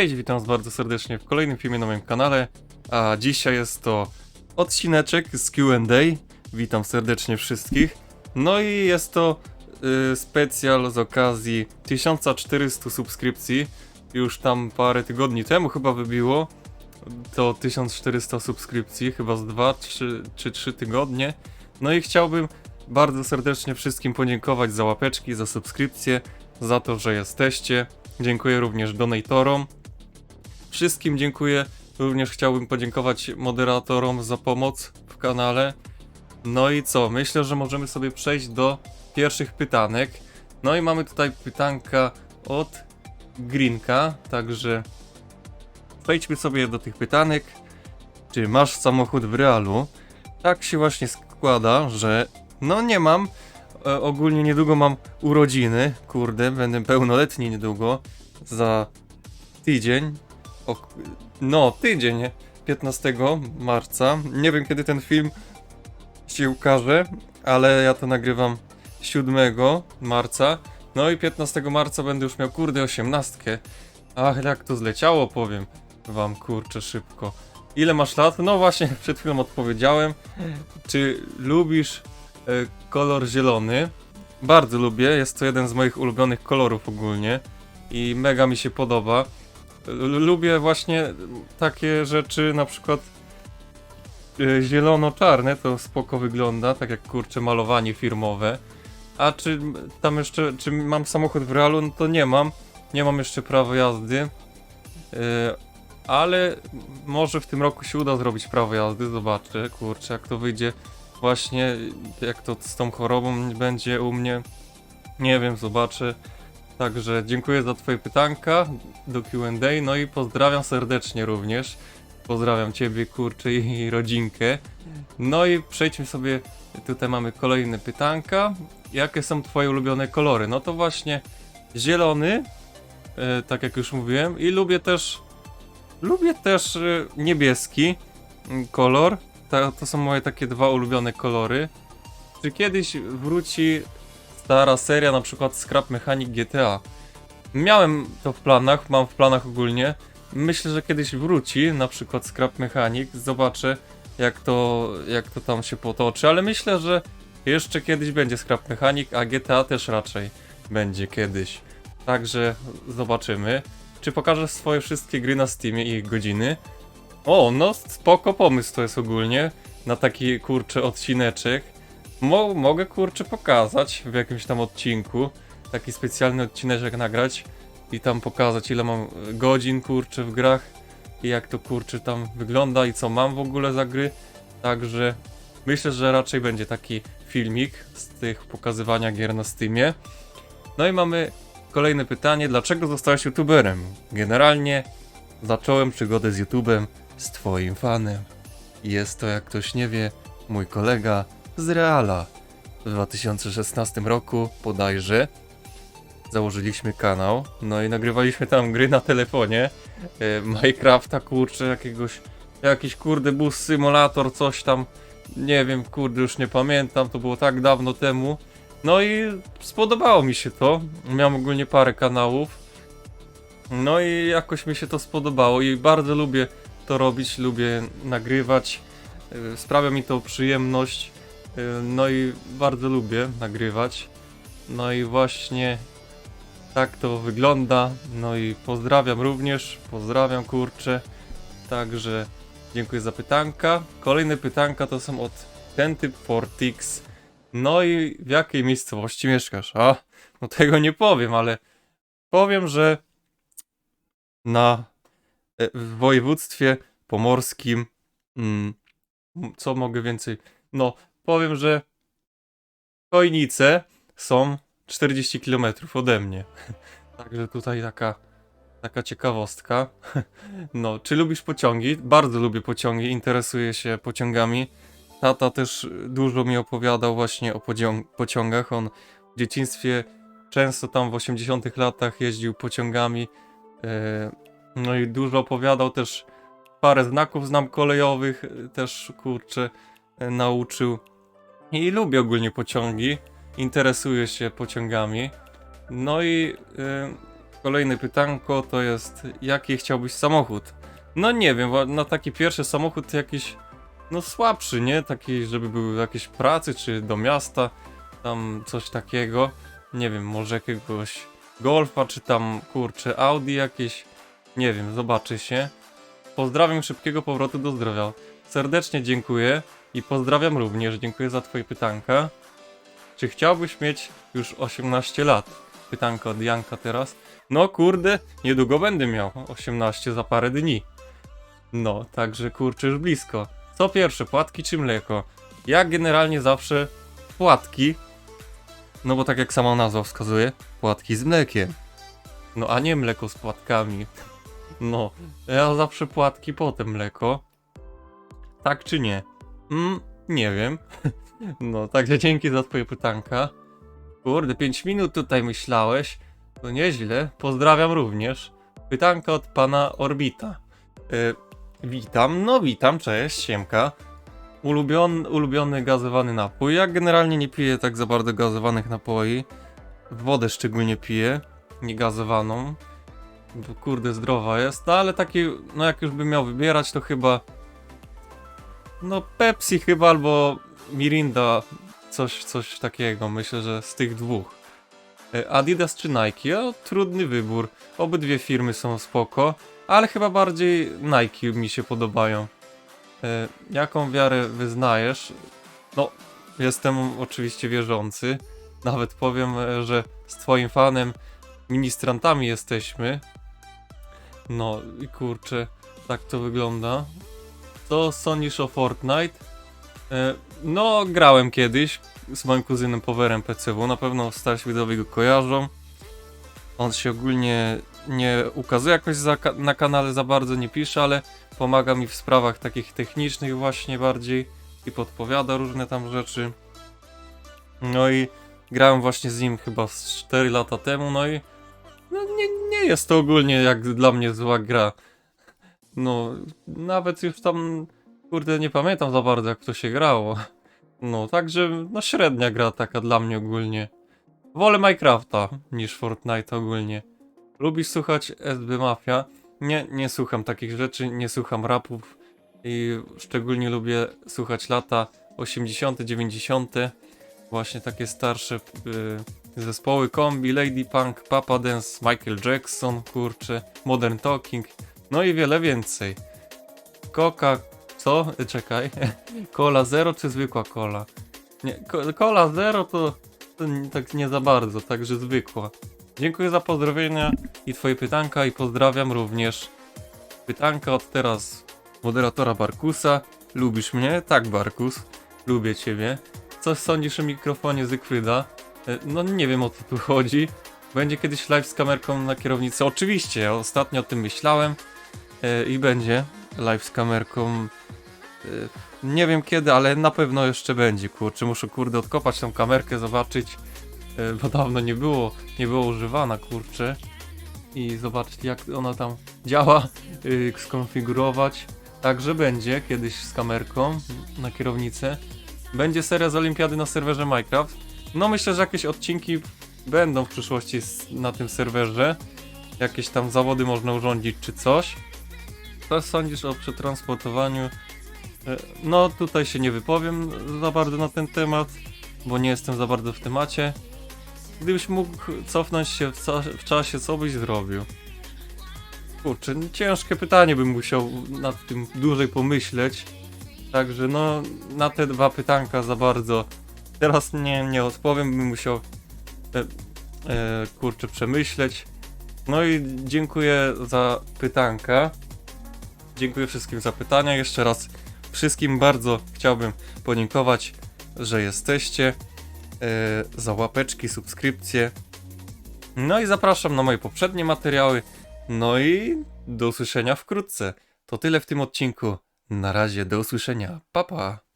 Cześć, witam was bardzo serdecznie w kolejnym filmie na moim kanale, a dzisiaj jest to odcineczek z Q&A. Witam serdecznie wszystkich. No i jest to y, specjal z okazji 1400 subskrypcji. Już tam parę tygodni temu chyba wybiło to 1400 subskrypcji, chyba z 2 3, czy 3 tygodnie. No i chciałbym bardzo serdecznie wszystkim podziękować za łapeczki, za subskrypcję, za to, że jesteście. Dziękuję również donatorom. Wszystkim dziękuję. Również chciałbym podziękować moderatorom za pomoc w kanale. No i co? Myślę, że możemy sobie przejść do pierwszych pytanek. No i mamy tutaj pytanka od Greenka, także przejdźmy sobie do tych pytanek. Czy masz samochód w realu? Tak się właśnie składa, że no nie mam. E, ogólnie niedługo mam urodziny. Kurde, będę pełnoletni niedługo. Za tydzień. O, no, tydzień. 15 marca. Nie wiem kiedy ten film się ukaże, ale ja to nagrywam 7 marca. No i 15 marca będę już miał kurde 18. Ach, jak to zleciało, powiem wam kurczę szybko. Ile masz lat? No właśnie, przed chwilą odpowiedziałem. Czy lubisz e, kolor zielony? Bardzo lubię, jest to jeden z moich ulubionych kolorów ogólnie i mega mi się podoba. Lubię właśnie takie rzeczy, na przykład e, zielono-czarne, to spoko wygląda, tak jak kurczę malowanie firmowe. A czy tam jeszcze, czy mam samochód w realu? No to nie mam. Nie mam jeszcze prawa jazdy. E, ale może w tym roku się uda zrobić prawo jazdy, zobaczę, kurczę, jak to wyjdzie właśnie, jak to z tą chorobą będzie u mnie, nie wiem, zobaczę. Także dziękuję za twoje pytanka do Q&A, no i pozdrawiam serdecznie również. Pozdrawiam ciebie, kurczę, i rodzinkę. No i przejdźmy sobie, tutaj mamy kolejne pytanka. Jakie są twoje ulubione kolory? No to właśnie zielony, e, tak jak już mówiłem, i lubię też Lubię też y, niebieski mm, kolor. To są moje takie dwa ulubione kolory. Czy kiedyś wróci stara seria, na przykład Scrap Mechanic GTA? Miałem to w planach, mam w planach ogólnie. Myślę, że kiedyś wróci, na przykład Scrap Mechanic. Zobaczę, jak to, jak to tam się potoczy, ale myślę, że jeszcze kiedyś będzie Scrap Mechanic, a GTA też raczej będzie kiedyś. Także zobaczymy. Czy pokażesz swoje wszystkie gry na Steamie i ich godziny? O, no spoko pomysł to jest ogólnie. Na taki kurczę odcineczek. Mo mogę kurczę pokazać w jakimś tam odcinku. Taki specjalny odcineczek nagrać i tam pokazać ile mam e, godzin kurczę w grach i jak to kurczę tam wygląda i co mam w ogóle za gry. Także myślę, że raczej będzie taki filmik z tych pokazywania gier na Steamie. No i mamy Kolejne pytanie, dlaczego zostałeś youtuberem? Generalnie zacząłem przygodę z YouTubem z twoim fanem. Jest to, jak ktoś nie wie, mój kolega z Reala. W 2016 roku bodajże założyliśmy kanał, no i nagrywaliśmy tam gry na telefonie. E, Minecrafta, kurczę, jakiegoś, jakiś kurde bus simulator, coś tam. Nie wiem, kurde, już nie pamiętam, to było tak dawno temu. No i spodobało mi się to. Miałem ogólnie parę kanałów. No i jakoś mi się to spodobało i bardzo lubię to robić, lubię nagrywać. Yy, Sprawia mi to przyjemność. Yy, No i bardzo lubię nagrywać. No i właśnie tak to wygląda. No i pozdrawiam również. Pozdrawiam kurczę. Także dziękuję za pytanka. Kolejne pytanka to są od ten typ Fortix. No i w jakiej miejscowości mieszkasz? A, no tego nie powiem, ale powiem, że na e, w województwie pomorskim mm, co mogę więcej? No, powiem, że Chojnice są 40 km ode mnie. Także tutaj taka taka ciekawostka. No, czy lubisz pociągi? Bardzo lubię pociągi, interesuję się pociągami. Tata też dużo mi opowiadał właśnie o pocią- pociągach. On w dzieciństwie często tam w 80 latach jeździł pociągami. e, No i dużo opowiadał też parę znaków znam kolejowych, e, też kurczę e, nauczył. I lubię ogólnie pociągi. Interesuję się pociągami. No i e, kolejne pytanko to jest, jaki chciałbyś samochód? No nie wiem, na taki pierwszy samochód jakiś, no słabszy, nie? Taki, żeby był jakieś pracy, czy do miasta, tam coś takiego. Nie wiem, może jakiegoś Golfa, czy tam, kurczę, Audi jakieś. Nie wiem, zobaczy się. Pozdrawiam szybkiego powrotu do zdrowia. Serdecznie dziękuję i pozdrawiam również. Dziękuję za twoje pytanka. Czy chciałbyś mieć już 18 lat? Pytanka od Janka teraz. No kurde, niedługo będę miał 18 za parę dni. No, także kurczę już blisko. Co pierwsze, płatki czy mleko? Ja generalnie zawsze płatki. No bo tak jak sama nazwa wskazuje, płatki z mlekiem. No a nie mleko z płatkami. No, ja zawsze płatki, potem mleko. Tak czy nie? Mm, nie wiem. No, także dzięki za twoje pytanka. Kurde, 5 minut tutaj myślałeś. To nieźle. Pozdrawiam również. Pytanka od pana Orbita. Y, witam, no witam, cześć, siemka. Ulubiony, ulubiony gazowany napój. Ja generalnie nie piję tak za bardzo gazowanych napoi. Wodę szczególnie piję, nie gazowaną. Bo kurde, zdrowa jest, no, ale taki, no jak już bym miał wybierać, to chyba. No, Pepsi chyba albo Mirinda, coś, coś takiego. Myślę, że z tych dwóch. E, Adidas czy Nike? O, trudny wybór. Obydwie firmy są spoko, ale chyba bardziej Nike mi się podobają. E, Jaką wiarę wyznajesz? No, jestem oczywiście wierzący. Nawet powiem, e, że z twoim fanem ministrantami jesteśmy. No i kurczę, tak to wygląda. Co sądzisz o Fortnite? E, no, grałem kiedyś z moim kuzynem Powerem PCW. Na pewno starsi widzowie go kojarzą. On się ogólnie nie ukazuje jakoś za, na kanale za bardzo, nie pisze, ale pomaga mi w sprawach takich technicznych właśnie bardziej i podpowiada różne tam rzeczy. No i grałem właśnie z nim chyba z 4 lata temu, no i no nie, nie jest to ogólnie jak dla mnie zła gra. No, nawet już tam, kurde, nie pamiętam za bardzo jak to się grało. No, także, no średnia gra taka dla mnie ogólnie. Wolę Minecrafta niż Fortnite ogólnie. Lubisz słuchać SB Mafia? Nie, nie słucham takich rzeczy, nie słucham rapów i szczególnie lubię słuchać lata 80., 90., właśnie takie starsze y, zespoły kombi, Lady Punk, Papa Dance, Michael Jackson, kurczę, Modern Talking, no i wiele więcej. Coca, co? Czekaj, Cola Zero czy zwykła cola? Nie, Cola Zero to, to n- tak nie za bardzo, także zwykła. Dziękuję za pozdrowienia i twoje pytanka i pozdrawiam również. Pytanka od teraz moderatora Barkusa. Lubisz mnie? Tak, Barkus. Lubię ciebie. Co sądzisz o mikrofonie Zygfryda? E, No nie wiem o co tu chodzi. Będzie kiedyś live z kamerką na kierownicy? Oczywiście, ja ostatnio o tym myślałem i będzie live z kamerką. E, nie wiem kiedy, ale na pewno jeszcze będzie. Kurczę, muszę kurde odkopać tą kamerkę, zobaczyć, e, bo dawno nie było, nie było używana, kurczę. I zobaczyć jak ona tam działa, skonfigurować. Także będzie kiedyś z kamerką na kierownicę. Będzie seria z Olimpiady na serwerze Minecraft. No myślę, że jakieś odcinki będą w przyszłości na tym serwerze. Jakieś tam zawody można urządzić czy coś. Co sądzisz o przetransportowaniu? E, No tutaj się nie wypowiem za bardzo na ten temat, bo nie jestem za bardzo w temacie. Gdybyś mógł cofnąć się w, ca- w czasie, co byś zrobił? Kurczę, ciężkie pytanie bym musiał nad tym dłużej pomyśleć. Także no, na te dwa pytanka za bardzo teraz nie, nie odpowiem, bym musiał e, e, kurczę przemyśleć. No i dziękuję za pytanka. Dziękuję wszystkim za pytania. Jeszcze raz wszystkim bardzo chciałbym podziękować, że jesteście. E, za łapeczki, subskrypcje. No i zapraszam na moje poprzednie materiały. No i do usłyszenia wkrótce. To tyle w tym odcinku. Na razie, do usłyszenia. Pa pa.